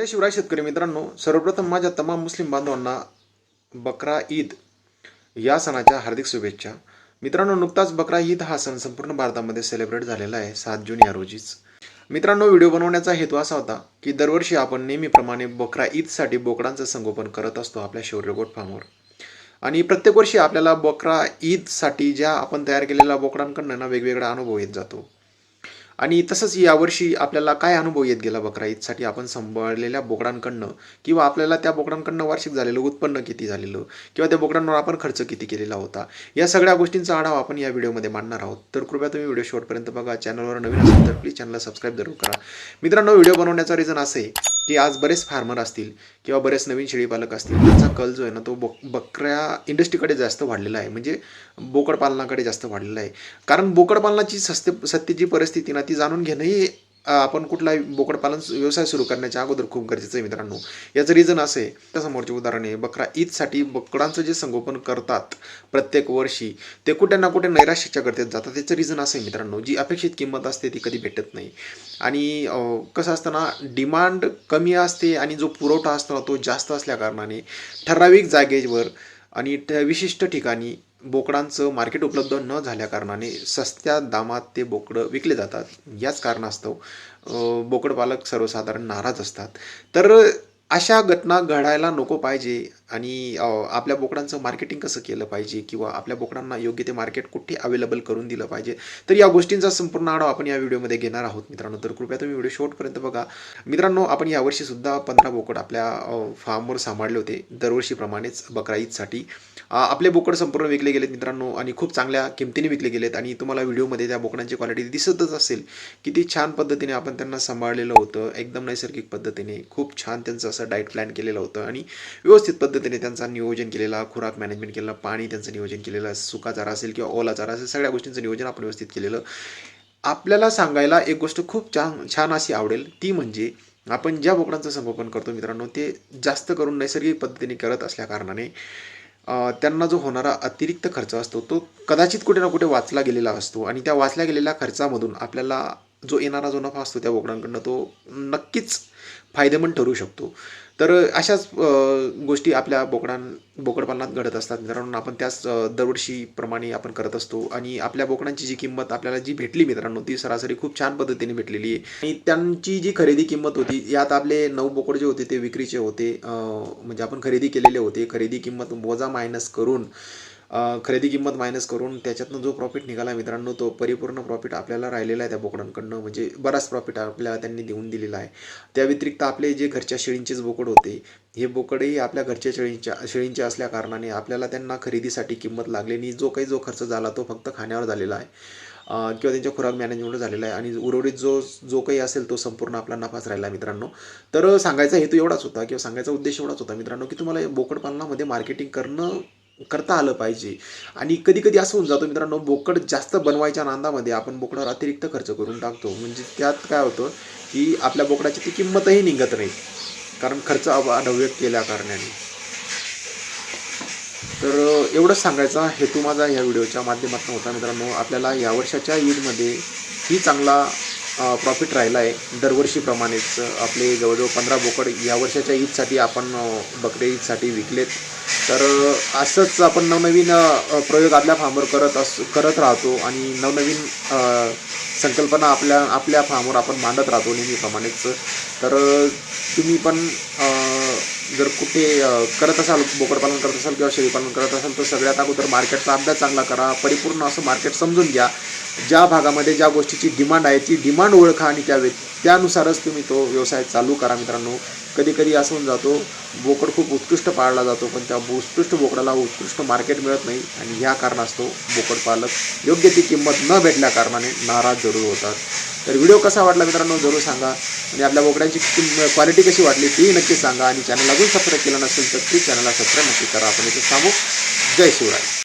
जय शिवराय शेतकरी मित्रांनो सर्वप्रथम माझ्या तमाम मुस्लिम बांधवांना बकरा ईद या सणाच्या हार्दिक शुभेच्छा. मित्रांनो नुकताच बकरा ईद हा सण संपूर्ण भारतामध्ये सेलिब्रेट झालेला आहे सात जून या रोजीच. मित्रांनो व्हिडिओ बनवण्याचा हेतू असा होता की दरवर्षी आपण नेहमीप्रमाणे बकरा ईदसाठी बोकडांचं संगोपन करत असतो आपल्या शौर्यगोट फार्मवर. आणि प्रत्येक वर्षी आपल्याला बकरा ईदसाठी ज्या आपण तयार केलेल्या बोकडांकडनं ना वेगवेगळा अनुभव येत जातो. आणि तसंच यावर्षी आपल्याला काय अनुभव येत गेला बकरा? ईदसाठी आपण सांभाळलेल्या बोकडांकडनं किंवा आपल्याला त्या बोकडांकडनं वार्षिक झालेलं उत्पन्न किती झालेलं किंवा त्या बोकडांवर आपण खर्च किती केलेला होता? या सगळ्या गोष्टींचा आढावा आपण या व्हिडिओमध्ये मांडणार आहोत. तर कृपया तुम्ही व्हिडिओ शेवटपर्यंत बघा. चॅनलवर नवीन असेल तर प्लीज चॅनलला सबस्क्राईब जरूर करा. मित्रांनो व्हिडिओ बनवण्याचा रिझन असं आहे की आज बरेच फार्मर असतील किंवा बरेच नवीन शेळीपालक असतील त्यांचा कल जो आहे ना तो बक बकऱ्या इंडस्ट्रीकडे जास्त वाढलेला आहे. म्हणजे बोकडपालनाकडे जास्त वाढलेला आहे. कारण बोकडपालनाची सस्ते सत्य सत्तेची परिस्थिती ना ती जाणून घेणंही आपण कुठलाही बोकडपालन व्यवसाय सुरू करण्याच्या अगोदर खूप गरजेचं आहे मित्रांनो. याचं रिझन असं आहे. त्या समोरचे उदाहरण आहे. बकरा ईदसाठी बोकडांचं जे संगोपन करतात प्रत्येक वर्षी ते कुठे ना कुठे नैराश्याच्या गर्तेत जातात. त्याचं रिझन असं आहे मित्रांनो. जी अपेक्षित किंमत असते ती कधी भेटत नाही. आणि कसं असतं ना डिमांड कमी असते आणि जो पुरवठा असतो ना तो जास्त असल्याकारणाने ठराविक जागेवर आणि त्या विशिष्ट ठिकाणी बोकडांचं मार्केट उपलब्ध न झाल्याकारणाने सस्त्या दामात ते बोकडं विकले जातात. याच कारणास्तव अ, बोकड पालक सर्वसाधारण नाराज असतात. तर अशा घटना घडायला नको पाहिजे आणि आपल्या बोकडांचं मार्केटिंग कसं केलं पाहिजे किंवा आपल्या बोकडांना योग्य ते मार्केट कुठे अवेलेबल करून दिलं पाहिजे? तर या गोष्टींचा संपूर्ण आढावा आपण या व्हिडिओमध्ये घेणार आहोत मित्रांनो. तर कृपया तुम्ही व्हिडिओ शेवटपर्यंत बघा. मित्रांनो आपण यावर्षी सुद्धा पंधरा बोकड आपल्या फार्मवर सांभाळले होते दरवर्षीप्रमाणेच बकरा ईदसाठी. आपले बोकड संपूर्ण विकले गेलेत मित्रांनो आणि खूप चांगल्या किमतीने विकले गेलेत आणि तुम्हाला व्हिडिओमध्ये त्या बोकडांची क्वालिटी दिसतच असेल. किती छान पद्धतीने आपण त्यांना सांभाळलेलं होतं. एकदम नैसर्गिक पद्धतीने खूप छान त्यांचं असं डाईट प्लॅन केलेलं होतं आणि व्यवस्थित पद्धतीने त्यांचा नियोजन केलेला खुराक मॅनेजमेंट केलेला पाणी त्यांचं नियोजन केलेलं सुका चारा असेल किंवा ओला चारा असेल सगळ्या गोष्टींचं नियोजन आपण व्यवस्थित केलेलं. आपल्याला सांगायला एक गोष्ट खूप छान छान अशी आवडेल ती म्हणजे आपण ज्या बोकडांचं संगोपन करतो मित्रांनो ते जास्त करून नैसर्गिक पद्धतीने करत असल्याकारणाने त्यांना जो होणारा अतिरिक्त खर्च असतो तो कदाचित कुठे ना कुठे वाचला गेलेला असतो आणि त्या वाचल्या गेलेल्या खर्चामधून आपल्याला जो येणारा जो नफा असतो त्या बोकडांकडनं तो नक्कीच फायदेमंद ठरू शकतो. तर अशाच गोष्टी आपल्या बोकडां बोकडपालनात घडत असतात. मित्रांनो आपण त्याच दरवर्षीप्रमाणे आपण करत असतो. आणि आपल्या बोकडांची जी किंमत आपल्याला जी भेटली मित्रांनो ती सरासरी खूप छान पद्धतीने भेटलेली आहे. आणि त्यांची जी खरेदी किंमत होती यात आपले नऊ बोकड जे होते ते विक्रीचे होते. म्हणजे आपण खरेदी केलेले होते. खरेदी किंमत वजा मायनस करून खरेदी किंमत मायनस करून त्याच्यातनं जो प्रॉफिट निघाला मित्रांनो तो परिपूर्ण प्रॉफिट आपल्याला राहिलेला आहे त्या बोकडांकडनं. म्हणजे बराच प्रॉफिट आपल्याला त्यांनी देऊन दिलेला आहे. त्या व्यतिरिक्त आपले जे घरच्या शेळींचेच बोकड होते हे बोकडही आपल्या घरच्या शेळींच्या शेळींचे असल्या कारणाने आपल्याला त्यांना खरेदीसाठी किंमत लागली आणि जो काही जो खर्च झाला तो फक्त खाण्यावर झालेला आहे. किंवा त्यांच्या खुराक मॅनेजमेंट झालेला आहे आणि उर्वरित जो जो काही असेल तो संपूर्ण आपला नफाच राहिला मित्रांनो. तर सांगायचा हेतू एवढाच होता किंवा सांगायचा उद्देश एवढाच होता मित्रांनो की तुम्हाला बोकड पालनामध्ये मार्केटिंग करणं करता आलं पाहिजे. आणि कधी कधी असं होऊन जातो मित्रांनो बोकड जास्त बनवायच्या नांदामध्ये आपण बोकडावर अतिरिक्त खर्च करून टाकतो. म्हणजे त्यात काय होतं की आपल्या बोकडाची ती किंमतही निघत नाही. कारण खर्च अनव्य केल्या कारणाने. तर एवढंच सांगायचा. हेतू माझा या व्हिडिओच्या माध्यमातून होता मित्रांनो. आपल्याला या वर्षाच्या ईदमध्ये ही चांगला प्रॉफिट राहिला आहे दरवर्षीप्रमाणेच आपले जवळजवळ पंधरा बोकड या वर्षाच्या ईदसाठी आपण बकरे ईदसाठी विकलेत. तर असंच आपण नवनवीन प्रयोग आपल्या फार्मवर करत अस करत राहतो आणि नवनवीन संकल्पना आपल्या आपल्या फार्मवर आपण मांडत राहतो नेहमीप्रमाणेच. तर तुम्ही पण जर कुठे करत असाल बोकडपालन करत असाल किंवा शेळीपालन करत असाल तर सगळ्यात अगोदर मार्केटचा अभ्यास चांगला करा. परिपूर्ण असं मार्केट समजून घ्या. ज्या भागामध्ये ज्या गोष्टीची डिमांड आहे ती डिमांड ओळखा आणि त्या त्यानुसारच तुम्ही तो व्यवसाय चालू करा मित्रांनो. कधी कधी असं होऊन जातो बोकड खूप उत्कृष्ट पाळला जातो पण त्या उत्कृष्ट बोकडाला उत्कृष्ट मार्केट मिळत नाही आणि ह्या कारणास्तव बोकड पालक योग्य ती किंमत न भेटल्या कारणाने नाराज जरूर होतात. तर व्हिडिओ कसा वाटला मित्रांनो जरूर सांगा. आणि आपल्या बोकड्यांची क्वालिटी कशी वाटली ती नक्की सांगा. आणि चॅनल अजून सबस्क्राईब केलं नसेल तर प्लीज चॅनलला सबस्क्राईब नक्की करा. आपण इथे सांगू जय शिवराय.